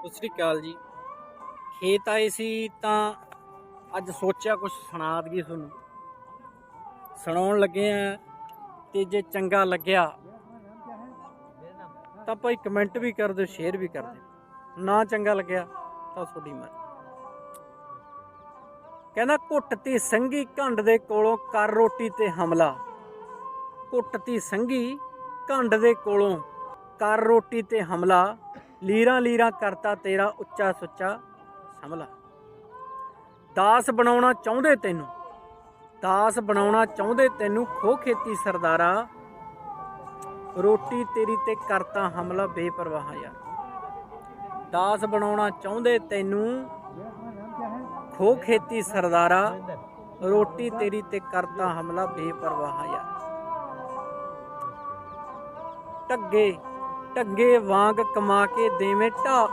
ਸਤਿ ਸ੍ਰੀ ਅਕਾਲ ਜੀ। ਖੇਤ ਆਏ ਸੀ ਤਾਂ ਅੱਜ ਸੋਚਿਆ ਕੁਝ ਸੁਣਾ ਦਈਏ ਤੁਹਾਨੂੰ। ਸੁਣਾਉਣ ਲੱਗੇ ਆ ਤੇ ਜੇ ਚੰਗਾ ਲੱਗਿਆ ਤਾਂ ਭਾਈ ਕਮੈਂਟ ਵੀ ਕਰ ਦਿਓ ਸ਼ੇਅਰ ਵੀ ਕਰ ਦਿਓ। ਨਾ ਚੰਗਾ ਲੱਗਿਆ ਤਾਂ ਤੁਹਾਡੀ ਮਰਜ਼ੀ। ਕਹਿੰਦਾ ਘੁੱਟ ਤੀ ਸੰਗੀ ਘੰਡ ਦੇ ਕੋਲੋਂ ਕਰ ਰੋਟੀ ਤੇ ਹਮਲਾ। ਘੁੱਟ ਤੀ ਸੰਗੀ ਘੰਡ ਦੇ ਕੋਲੋਂ ਕਰ ਰੋਟੀ ਤੇ ਹਮਲਾ। ਲੀਰਾਂ ਲੀਰਾਂ ਕਰਤਾ ਤੇਰਾ ਉੱਚਾ ਸੁੱਚਾ ਸੰਭਲਾ। ਦਾਸ ਬਣਾਉਣਾ ਚਾਹੁੰਦੇ ਤੈਨੂੰ, ਦਾਸ ਬਣਾਉਣਾ ਚਾਹੁੰਦੇ ਤੈਨੂੰ ਖੋ ਖੇਤੀ ਸਰਦਾਰਾ। ਰੋਟੀ ਤੇਰੀ ਤੇ ਕਰਤਾ ਹਮਲਾ ਬੇਪਰਵਾਹ ਯਾਰ। ਦਾਸ ਬਣਾਉਣਾ ਚਾਹੁੰਦੇ ਤੈਨੂੰ ਖੋ ਖੇਤੀ ਸਰਦਾਰਾ। ਰੋਟੀ ਤੇਰੀ ਤੇ ਕਰਤਾ ਹਮਲਾ ਬੇਪਰਵਾਹ ਯਾਰ। ਟੱਗੇ ਟੱਗੇ ਵਾਂਗ ਕਮਾ ਕੇ ਦੇਵੇਂ ਢਾ